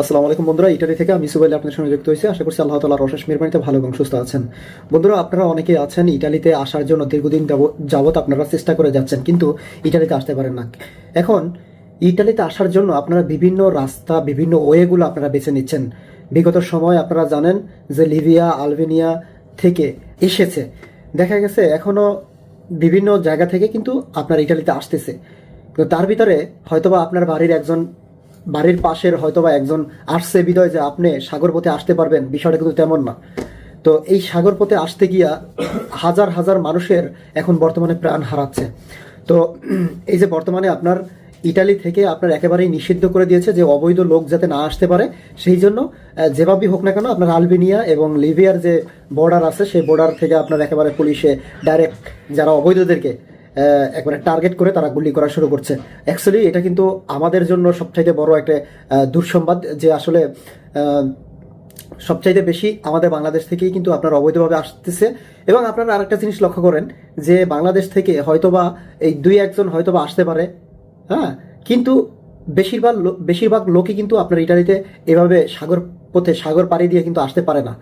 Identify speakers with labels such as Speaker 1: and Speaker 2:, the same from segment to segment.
Speaker 1: আসসালামু আলাইকুম বন্ধুরা, ইটালি থেকে আমি সুবাইল আপনাদের সঙ্গে যুক্ত হয়েছি। আশা করছি আল্লাহ তালার অশেষ মেহরবানিতে ভালো এবং সুস্থ আছেন। বন্ধুরা, আপনারা অনেকেই আছেন ইটালিতে আসার জন্য দীর্ঘদিন যাবত আপনারা চেষ্টা করে যাচ্ছেন, কিন্তু ইটালিতে আসতে পারেন না। এখন, ইটালিতে আসার জন্য আপনারা বিভিন্ন রাস্তা, বিভিন্ন ওয়েগুলো আপনারা বেছে নিচ্ছেন। বিগত সময় আপনারা জানেন যে লিবিয়া আলবেনিয়া থেকে এসেছে। দেখা গেছে এখনও বিভিন্ন জায়গা থেকে কিন্তু আপনার ইটালিতে আসতেছে। তো তার ভিতরে হয়তোবা আপনার বাড়ির একজন বাড়ির পাশের হয়তো বা একজন আসছে বিদয় যে আপনি সাগর পথে আসতে পারবেন, বিষয়টা কিন্তু তেমন না। তো এই সাগর পথে আসতে গিয়া হাজার হাজার মানুষের এখন বর্তমানে প্রাণ হারাচ্ছে। তো এই যে বর্তমানে আপনার ইটালি থেকে আপনার একেবারেই নিষিদ্ধ করে দিয়েছে যে অবৈধ লোক যাতে না আসতে পারে, সেই জন্য যেভাবেই হোক না কেন আপনার আলবেনিয়া এবং লিবিয়ার যে বর্ডার আছে, সেই বর্ডার থেকে আপনার একেবারে পুলিশে ডাইরেক্ট যারা অবৈধদেরকে একবারে টার্গেট করে তারা গুলি করা শুরু করছে। অ্যাকচুয়ালি এটা কিন্তু আমাদের জন্য সবচাইতে বড় একটা দুঃসংবাদ যে আসলে সবচাইতে বেশি আমাদের বাংলাদেশ থেকেই কিন্তু আপনার অবৈধভাবে আসতেছে। এবং আপনারা আরেকটা জিনিস লক্ষ্য করেন যে বাংলাদেশ থেকে হয়তোবা এই দুই একজন হয়তোবা আসতে পারে হ্যাঁ? কিন্তু বেশিরভাগ বেশিরভাগ লোকই কিন্তু আপনার ইটালিতে এভাবে সাগর পথে, সাগর পাড়ি দিয়ে কিন্তু আসতে পারে না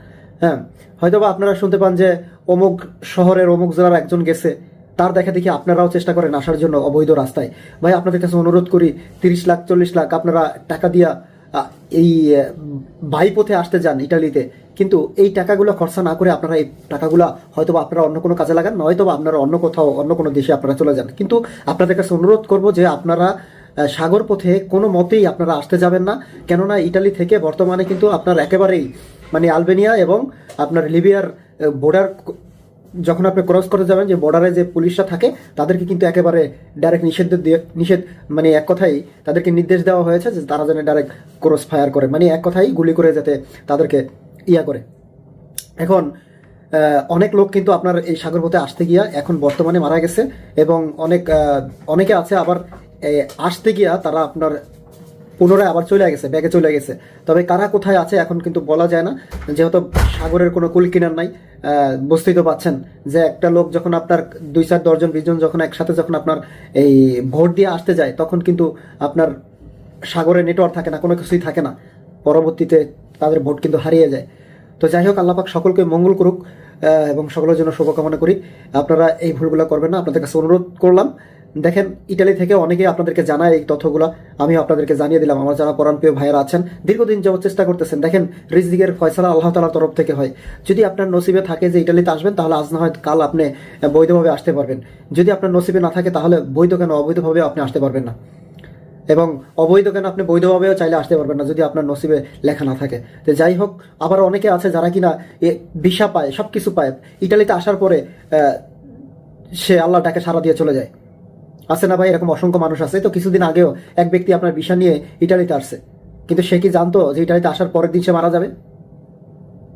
Speaker 1: হ্যাঁ? হয়তোবা আপনারা শুনতে পান যে অমুক শহরের অমুক জেলার একজন গেছে তার দেখা দেখি আপনারাও চেষ্টা করেন আসার জন্য অবৈধ রাস্তায়। ভাই, আপনাদের কাছে অনুরোধ করি, তিরিশ লাখ, চল্লিশ লাখ আপনারা টাকা দিয়া এই বাইপথে আসতে যান ইটালিতে। কিন্তু এই টাকাগুলো খরচা না করে আপনারা এই টাকাগুলো হয়তোবা আপনারা অন্য কোনো কাজে লাগান নয়তো আপনারা অন্য কোথাও, অন্য কোনো দেশে আপনারা চলে যান। কিন্তু আপনাদের কাছে অনুরোধ করব যে আপনারা সাগর পথে কোনো মতেই আপনারা আসতে যাবেন না। কেননা ইটালি থেকে বর্তমানে কিন্তু আপনার একেবারেই মানে আলবেনিয়া এবং আপনার লিবিয়ার বর্ডার যখন আপনি ক্রস করে যাবেন যে বর্ডারে যে পুলিশরা থাকে, তাদেরকে কিন্তু একেবারে ডাইরেক্ট নিষেধ দিয়ে, নিষেধ মানে এক কথাই তাদেরকে নির্দেশ দেওয়া হয়েছে যে তারা যেন ডাইরেক্ট ক্রস ফায়ার করে। মানে এক কথাই গুলি করে যাতে তাদেরকে ইয়া করে। এখন অনেক লোক কিন্তু আপনার এই সাগর পথে আসতে গিয়া এখন বর্তমানে মারা গেছে এবং অনেক অনেকে আছে আবার আসতে গিয়া তারা আপনার পুনরায় আবার চলে গেছে, ব্যাগে চলে গেছে। তবে কারা কোথায় আছে এখন কিন্তু বলা যায় না। যেহেতু সাগরের কোনো কুল কিনার নাই বুঝতেই তো পাচ্ছেন যে একটা লোক যখন আপনার দুই চার দশজন বিশজন যখন একসাথে যখন আপনার এই ভোট দিয়ে আসতে যায়, তখন কিন্তু আপনার সাগরে নেটওয়ার্ক থাকে না, কোনো কিছুই থাকে না। পরবর্তীতে তাদের ভোট কিন্তু হারিয়ে যায়। তো যাই হোক আল্লাপাক সকলকে মঙ্গল করুক এবং সকলের জন্য শুভকামনা করি। আপনারা এই ভুলগুলো করবেন না। আপনাদের কাছে অনুরোধ করলাম দেখেন, ইটালি থেকে অনেকেই আপনাদেরকে জানায় এই তথ্যগুলো। আমিও আপনাদেরকে জানিয়ে দিলাম, আমার যারা পরাণপ্রিয় ভাইয়েরা আছেন, দীর্ঘদিন যাওয়ার চেষ্টা করতেছেন। দেখেন রিজিকের ফয়সালা আল্লাহ তালার তরফ থেকে হয়। যদি আপনার নসিবে থাকে যে ইটালিতে আসবেন, তাহলে আজ না হয় কাল আপনি বৈধভাবে আসতে পারবেন। যদি আপনার নসিবে না থাকে, তাহলে বৈধ কেন, অবৈধভাবে আপনি আসতে পারবেন না। এবং অবৈধ কেন, আপনি বৈধভাবেও চাইলে আসতে পারবেন না, যদি আপনার নসিবে লেখা না থাকে। তো যাই হোক, আবার অনেকে আছে যারা কিনা এ ভিসা পায় সব কিছু পায়। ইটালিতে আসার পরে সে আল্লাহ ডাকে সারা দিয়ে চলে যায়। আছে না ভাই? এরকম অসংখ্য মানুষ আছে। তো কিছুদিন আগেও এক ব্যক্তি আপনার ভিসা নিয়ে ইটালিতে আসছে। কিন্তু সে কি জানতো যে ইটালিতে আসার পরের দিন সে মারা যাবে?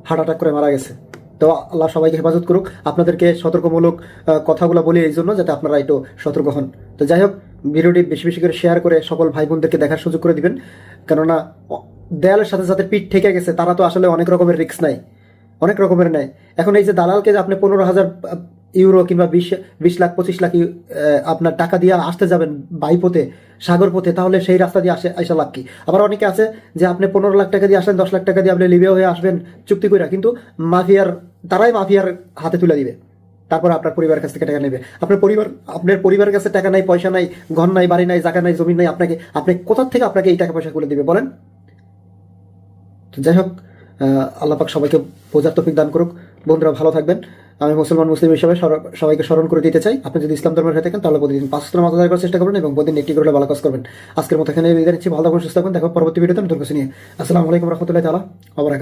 Speaker 1: হার্ট অ্যাটাক করে মারা গেছে। তো আল্লাহ সবাইকে হেফাজত করুক। আপনাদেরকে সতর্কমূলক কথাগুলো বলি এই জন্য যাতে আপনারা একটু সতর্ক হন। তো যাই হোক, ভিডিওটি বেশি বেশি করে শেয়ার করে সকল ভাই বোনদেরকে দেখার সুযোগ করে দিবেন। কেননা দেয়ালের সাথে সাথে পিঠ ঠেকে গেছে। তারা তো আসলে অনেক রকমের রিস্ক নাই অনেক রকমের নেয়। এখন এই যে দালালকে যে আপনি পনেরো হাজার ইউরো কিংবা বিশ বিশ লাখ, পঁচিশ লাখ আপনার টাকা দিয়ে আসতে যাবেন বাইপথে সাগর পথে, তাহলে সেই রাস্তা দিয়ে আসে আসা লাভ কি আবার অনেকে আছে যে আপনি পনেরো লাখ টাকা দিয়ে আসেন, দশ লাখ টাকা দিয়ে আপনি লিবিয়া হয়ে আসবেন, চুক্তি করে কিন্তু মাফিয়ার তারাই মাফিয়ার হাতে তুলে দিবে। তারপর আপনার পরিবারের কাছ থেকে টাকা নেবে। আপনার পরিবার আপনার পরিবারের কাছে টাকা নাই, পয়সা নাই, ঘর নাই, বাড়ি নাই, জায়গা নাই, জমি নাই, আপনাকে আপনি কোথা থেকে আপনাকে এই টাকা পয়সা করে দিবে বলেন? যাই হোক আল্লাহ সবাইকে বোঝার তফিক দান করুক। বন্ধুরা ভালো থাকবেন। আমি মুসলমান, মুসলিম হিসাবে সবাইকে স্মরণ করে দিতে চাই। আপনি যদি ইসলাম ধর্মের হয়ে থাকেন, তাহলে প্রতিদিন পাঁচ মাস আদায় করার চেষ্টা করবেন এবং প্রতিদিন একটি করে ভালো কাজ করবেন। আজকের মতো এখানে বিদায় নিচ্ছি। ভালো থাকুন, সুস্থ থাকুন, দেখো পরবর্তী ভিডিওতে। নতুন কাছে নিয়ে আসসালামু আলাইকুম রহমতুল্লাহ তালা আবার